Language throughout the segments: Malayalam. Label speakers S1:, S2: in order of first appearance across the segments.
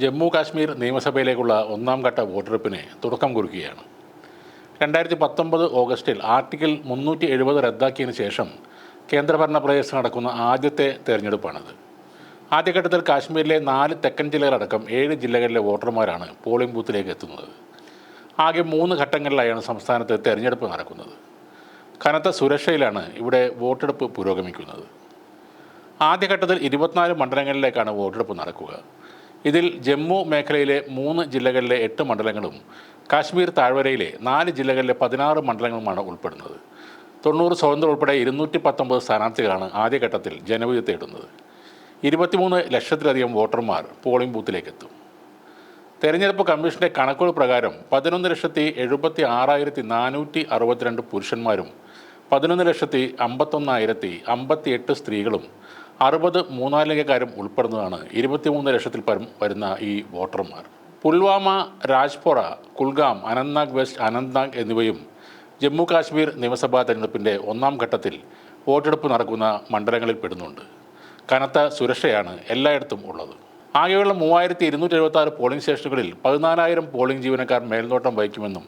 S1: ജമ്മു കാശ്മീർ നിയമസഭയിലേക്കുള്ള ഒന്നാം ഘട്ട വോട്ടെടുപ്പിന് തുടക്കം കുറിക്കുകയാണ്. രണ്ടായിരത്തി പത്തൊമ്പത് ഓഗസ്റ്റിൽ ആർട്ടിക്കിൾ മുന്നൂറ്റി എഴുപത് റദ്ദാക്കിയതിന് ശേഷം കേന്ദ്രഭരണ പ്രദേശത്ത് നടക്കുന്ന ആദ്യത്തെ തെരഞ്ഞെടുപ്പാണിത്. ആദ്യഘട്ടത്തിൽ കാശ്മീരിലെ നാല് തെക്കൻ ജില്ലകളടക്കം ഏഴ് ജില്ലകളിലെ വോട്ടർമാരാണ് പോളിംഗ് ബൂത്തിലേക്ക് എത്തുന്നത്. ആകെ മൂന്ന് ഘട്ടങ്ങളിലായാണ് സംസ്ഥാനത്ത് തെരഞ്ഞെടുപ്പ് നടക്കുന്നത്. കനത്ത സുരക്ഷയിലാണ് ഇവിടെ വോട്ടെടുപ്പ് പുരോഗമിക്കുന്നത്. ആദ്യഘട്ടത്തിൽ ഇരുപത്തിനാല് മണ്ഡലങ്ങളിലേക്കാണ് വോട്ടെടുപ്പ് നടക്കുക. ഇതിൽ ജമ്മു മേഖലയിലെ മൂന്ന് ജില്ലകളിലെ എട്ട് മണ്ഡലങ്ങളും കാശ്മീർ താഴ്വരയിലെ നാല് ജില്ലകളിലെ പതിനാറ് മണ്ഡലങ്ങളുമാണ് ഉൾപ്പെടുന്നത്. തൊണ്ണൂറ് സ്വതന്ത്ര ഉൾപ്പെടെ ഇരുന്നൂറ്റി പത്തൊമ്പത് സ്ഥാനാർത്ഥികളാണ് ആദ്യഘട്ടത്തിൽ ജനവിധി തേടുന്നത്. ഇരുപത്തിമൂന്ന് ലക്ഷത്തിലധികം വോട്ടർമാർ പോളിംഗ് ബൂത്തിലേക്ക് എത്തും തെരഞ്ഞെടുപ്പ് കമ്മീഷന്റെ കണക്കുകൾ പ്രകാരം പതിനൊന്ന് ലക്ഷത്തി എഴുപത്തി ആറായിരത്തി നാനൂറ്റി അറുപത്തിരണ്ട് പുരുഷന്മാരും പതിനൊന്ന് ലക്ഷത്തി അമ്പത്തൊന്നായിരത്തി അമ്പത്തി എട്ട് സ്ത്രീകളും അറുപത് മൂന്നാലിംഗക്കാരും ഉൾപ്പെടുന്നതാണ് ഇരുപത്തിമൂന്ന് ലക്ഷത്തിൽ പരം വരുന്ന ഈ വോട്ടർമാർ. പുൽവാമ രാജ്പോറ കുൽഗാം അനന്ത്നാഗ് വെസ്റ്റ് അനന്ത്നാഗ് എന്നിവയും ജമ്മു കാശ്മീർ നിയമസഭാ തെരഞ്ഞെടുപ്പിന്റെ ഒന്നാം ഘട്ടത്തിൽ വോട്ടെടുപ്പ് നടക്കുന്ന മണ്ഡലങ്ങളിൽ പെടുന്നുണ്ട്. കനത്ത സുരക്ഷയാണ് എല്ലായിടത്തും ഉള്ളത്. ആകെയുള്ള മൂവായിരത്തി ഇരുന്നൂറ്റി എഴുപത്തി ആറ് പോളിംഗ് സ്റ്റേഷനുകളിൽ പതിനാലായിരം പോളിംഗ് ജീവനക്കാർ മേൽനോട്ടം വഹിക്കുമെന്നും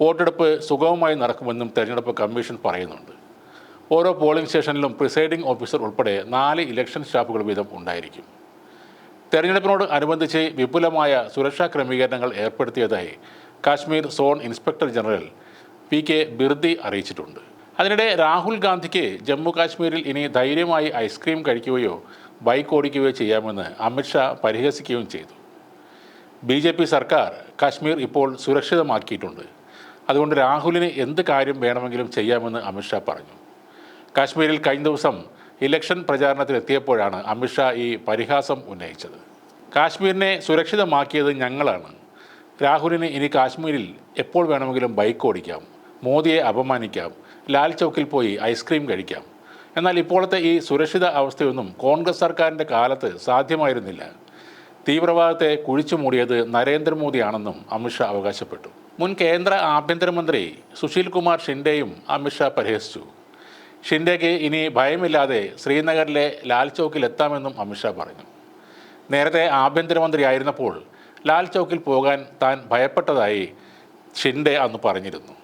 S1: വോട്ടെടുപ്പ് സുഗമമായി നടക്കുമെന്നും തെരഞ്ഞെടുപ്പ് കമ്മീഷൻ പറയുന്നുണ്ട്. ഓരോ പോളിംഗ് സ്റ്റേഷനിലും പ്രിസൈഡിംഗ് ഓഫീസർ ഉൾപ്പെടെ നാല് ഇലക്ഷൻ സ്റ്റാഫുകൾ വീതം ഉണ്ടായിരിക്കും. തെരഞ്ഞെടുപ്പിനോട് അനുബന്ധിച്ച് വിപുലമായ സുരക്ഷാ ക്രമീകരണങ്ങൾ ഏർപ്പെടുത്തിയതായി Kashmir zone inspector general P K Birdi അറിയിച്ചിട്ടുണ്ട്. അതിനിടെ രാഹുൽ ഗാന്ധിക്ക് ജമ്മു കാശ്മീരിൽ ഇനി ധൈര്യമായി ഐസ്ക്രീം കഴിക്കുകയോ ബൈക്ക് ഓടിക്കുകയോ ചെയ്യാമെന്ന് അമിത്ഷാ പരിഹസിക്കുകയും ചെയ്തു. ബി ജെ പി സർക്കാർ കാശ്മീർ ഇപ്പോൾ സുരക്ഷിതമാക്കിയിട്ടുണ്ട്. അതുകൊണ്ട് രാഹുലിന് എന്ത് കാര്യം വേണമെങ്കിലും ചെയ്യാമെന്ന് അമിത്ഷാ പറഞ്ഞു. കാശ്മീരിൽ കഴിഞ്ഞ ദിവസം ഇലക്ഷൻ പ്രചാരണത്തിനെത്തിയപ്പോഴാണ് അമിത്ഷാ ഈ പരിഹാസം ഉന്നയിച്ചത്. കാശ്മീരിനെ സുരക്ഷിതമാക്കിയത് ഞങ്ങളാണ്. രാഹുലിന് ഇനി കാശ്മീരിൽ എപ്പോൾ വേണമെങ്കിലും ബൈക്ക് ഓടിക്കാം മോദിയെ അപമാനിക്കാം ലാൽ ചൗക്കിൽ പോയി ഐസ്ക്രീം കഴിക്കാം. എന്നാൽ ഇപ്പോഴത്തെ ഈ സുരക്ഷിത അവസ്ഥയൊന്നും കോൺഗ്രസ് സർക്കാരിന്റെ കാലത്ത് സാധ്യമായിരുന്നില്ല. തീവ്രവാദത്തെ കുഴിച്ചു മൂടിയത് നരേന്ദ്രമോദിയാണെന്നും അമിത്ഷാ അവകാശപ്പെട്ടു. മുൻ കേന്ദ്ര ആഭ്യന്തരമന്ത്രി സുശീൽ കുമാർ ഷിൻഡെയും അമിത്ഷാ പരിഹസിച്ചു. ഷിൻഡെക്ക് ഇനി ഭയമില്ലാതെ ശ്രീനഗറിലെ ലാൽ ചൗക്കിൽ എത്താമെന്നും അമിത്ഷാ പറഞ്ഞു. നേരത്തെ ആഭ്യന്തരമന്ത്രിയായിരുന്നപ്പോൾ ലാൽ ചൗക്കിൽ പോകാൻ താൻ ഭയപ്പെട്ടതായി ഷിൻഡെ അന്ന് പറഞ്ഞിരുന്നു.